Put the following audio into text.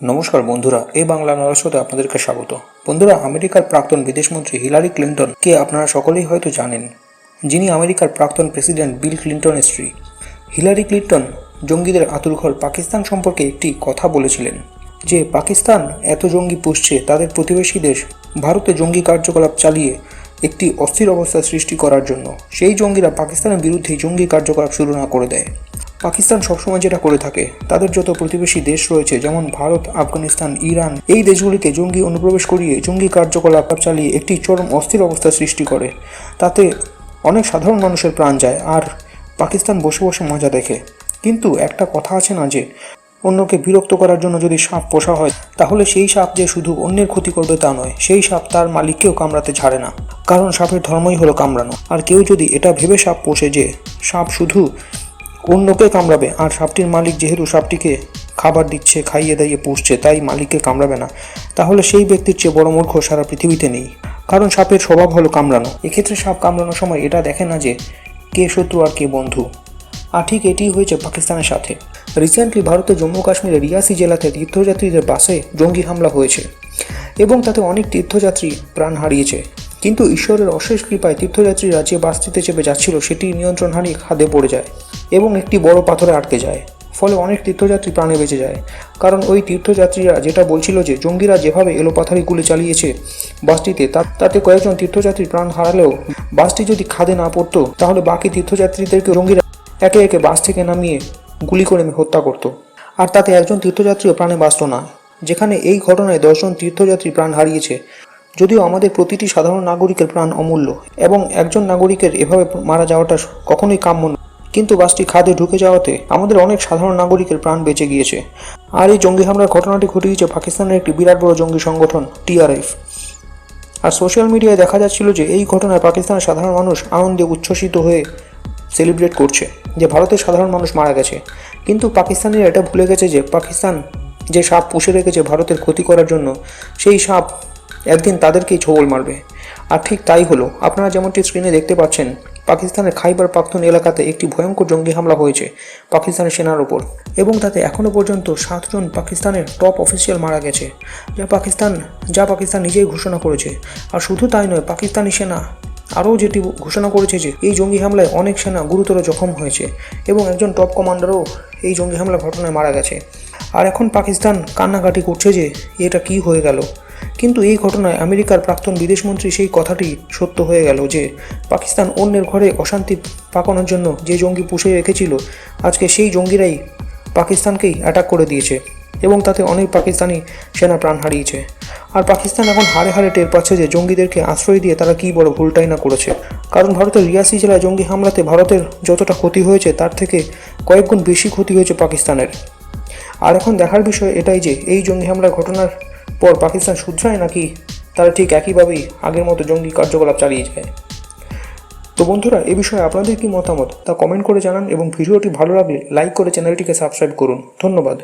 নমস্কার বন্ধুরা, এই বাংলা নরসতে আপনাদেরকে স্বাগত। বন্ধুরা, আমেরিকার প্রাক্তন বিদেশমন্ত্রী হিলারি ক্লিন্টন কে আপনারা সকলেই হয়তো জানেন, যিনি আমেরিকার প্রাক্তন প্রেসিডেন্ট বিল ক্লিন্টনের স্ত্রী। হিলারি ক্লিন্টন জঙ্গিদের আতুরঘর পাকিস্তান সম্পর্কে একটি কথা বলেছিলেন, যে পাকিস্তান এত জঙ্গি পুষছে, তাদের প্রতিবেশী দেশ ভারতে জঙ্গি কার্যকলাপ চালিয়ে একটি অস্থির অবস্থা সৃষ্টি করার জন্য। সেই জঙ্গিরা পাকিস্তানের বিরুদ্ধে জঙ্গি কার্যকলাপ শুরু না করে দেয়। পাকিস্তান সবসময় যেটা করে থাকে, তাদের যত প্রতিবেশী দেশ রয়েছে, যেমন ভারত, আফগানিস্তান, ইরান, এই দেশগুলিতে জঙ্গি অনুপ্রবেশ করিয়ে জঙ্গি কার্যকলাপ চালিয়ে একটি চরম অস্থির অবস্থা সৃষ্টি করে। তাতে অনেক সাধারণ মানুষের প্রাণ যায় আর পাকিস্তান বসে বসে মজা দেখে। কিন্তু একটা কথা আছে না যে, অন্যকে বিরক্ত করার জন্য যদি সাপ পোষা হয়, তাহলে সেই সাপ যে শুধু অন্যের ক্ষতি করবে তা নয়, সেই সাপ তার মালিককেও কামড়াতে ছাড়ে না। কারণ সাপের ধর্মই হলো কামড়ানো। আর কেউ যদি এটা ভেবে সাপ পোষে যে, সাপ শুধু অন্যকে কামড়াবে, আর সাপটির মালিক যেহেতু সাপটিকে খাবার দিচ্ছে, খাইয়ে দাইয়ে পুষছে, তাই মালিককে কামড়াবে না। তাহলে সেই ব্যক্তির চেয়ে বড় মূর্খ সারা পৃথিবীতে নেই। কারণ সাপের স্বভাব হলো কামড়ানো। এক্ষেত্রে সাপ কামড়ানোর সময় এটা দেখে না যে কে শত্রু আর কে বন্ধু। আর ঠিক এটি হয়েছে পাকিস্তানের সাথে। রিসেন্টলি ভারতের জম্মু কাশ্মীরের রিয়াসি জেলাতে তীর্থযাত্রীদের বাসে জঙ্গি হামলা হয়েছে এবং তাতে অনেক তীর্থযাত্রী প্রাণ হারিয়েছে। কিন্তু ঈশ্বরের অশেষ কৃপায় তীর্থযাত্রীরা যে বাসটিতে চেপে যাচ্ছিল সেটি নিয়ন্ত্রণ হারিয়ে খাদে পড়ে যায়। এবং একটি বড় পাথরে আটকে যায়, ফলে অনেক তীর্থযাত্রী প্রাণে বেঁচে যায়। কারণ ওই তীর্থযাত্রীরা যেটা বলছিল যে, জঙ্গিরা যেভাবে এলোপাথারি গুলি চালিয়েছে বাসটিতে তাতে কয়েকজন তীর্থযাত্রী প্রাণ হারালেও বাসটি যদি খাদে না পড়তো, তাহলে বাকি তীর্থযাত্রীদেরকে জঙ্গিরা একে একে বাস থেকে নামিয়ে গুলি করে হত্যা করত। আর তাতে একজন তীর্থযাত্রীও প্রাণে বাঁচত না। যেখানে এই ঘটনায় দশজন তীর্থযাত্রী প্রাণ হারিয়েছে। যদিও আমাদের প্রতিটি সাধারণ নাগরিকের প্রাণ অমূল্য এবং একজন নাগরিকের এভাবে মারা যাওয়াটা কখনোই কাম্য নয়। কিন্তু বাসটি খাদে ঢুকে যাওয়াতে আমাদের অনেক সাধারণ নাগরিকের প্রাণ বেঁচে গিয়েছে। আর এই জঙ্গি হামলার ঘটনাটি ঘটিয়েছে পাকিস্তানের একটি বিরাট বড় জঙ্গি সংগঠন, টিআরএফ। আর সোশ্যাল মিডিয়ায় দেখা যাচ্ছিল যে এই ঘটনায় পাকিস্তানের সাধারণ মানুষ আনন্দে উচ্ছ্বসিত হয়ে সেলিব্রেট করছে যে ভারতের সাধারণ মানুষ মারা গেছে। কিন্তু পাকিস্তানিরা এটা ভুলে গেছে যে পাকিস্তান যে সাপ পুষে রেখেছে ভারতের ক্ষতি করার জন্য, সেই সাপ একদিন তাদেরকেই ছোবল মারবে। আর ঠিক তাই হলো। আপনারা যেমনটি স্ক্রিনে দেখতে পাচ্ছেন পাকিস্তানের খাইবার পাখতুন এলাকাতে একটি ভয়ঙ্কর জঙ্গি হামলা হয়েছে পাকিস্তানের সেনার ওপর, এবং তাতে এখনও পর্যন্ত সাতজন পাকিস্তানের টপ অফিসিয়াল মারা গেছে। যা পাকিস্তান যা পাকিস্তান নিজেই ঘোষণা করেছে। আর শুধু তাই নয়, পাকিস্তানি সেনা আরও যেটি ঘোষণা করেছে যে এই জঙ্গি হামলায় অনেক সেনা গুরুতর জখম হয়েছে, এবং একজন টপ কমান্ডারও এই জঙ্গি হামলা ঘটনায় মারা গেছে। আর এখন পাকিস্তান কান্নাকাটি করছে যে এটা কি হয়ে গেল। কিন্তু এই ঘটনায় আমেরিকার প্রাক্তন বিদেশমন্ত্রী সেই কথাটি সত্য হয়ে গেল যে পাকিস্তান অন্যের ঘরে অশান্তি পাকানোর জন্য যে জঙ্গি পুষে রেখেছিল, আজকে সেই জঙ্গিরাই পাকিস্তানকেই অ্যাটাক করে দিয়েছে এবং তাতে অনেক পাকিস্তানি সেনা প্রাণ হারিয়েছে। আর পাকিস্তান এখন হারে হারে টের পাচ্ছে যে জঙ্গিদেরকে আশ্রয় দিয়ে তারা কী বড় ভুলটাই না করেছে। কারণ ভারতের রিয়াসি জেলায় জঙ্গি হামলাতে ভারতের যতটা ক্ষতি হয়েছে, তার থেকে কয়েক গুণ বেশি ক্ষতি হয়েছে পাকিস্তানের। আর এখন দেখার বিষয় এটাই যে এই জঙ্গি হামলার ঘটনার পর পাকিস্তান শুধরায় নাকি তারা ঠিক একইভাবেই আগের মতো জঙ্গি কার্যকলাপ চালিয়ে যায়? তো বন্ধুরা, এ বিষয়ে আপনাদের কি মতামত তা কমেন্ট করে জানান এবং ভিডিওটি ভালো লাগলে লাইক করে চ্যানেলটিকে সাবস্ক্রাইব করুন। ধন্যবাদ।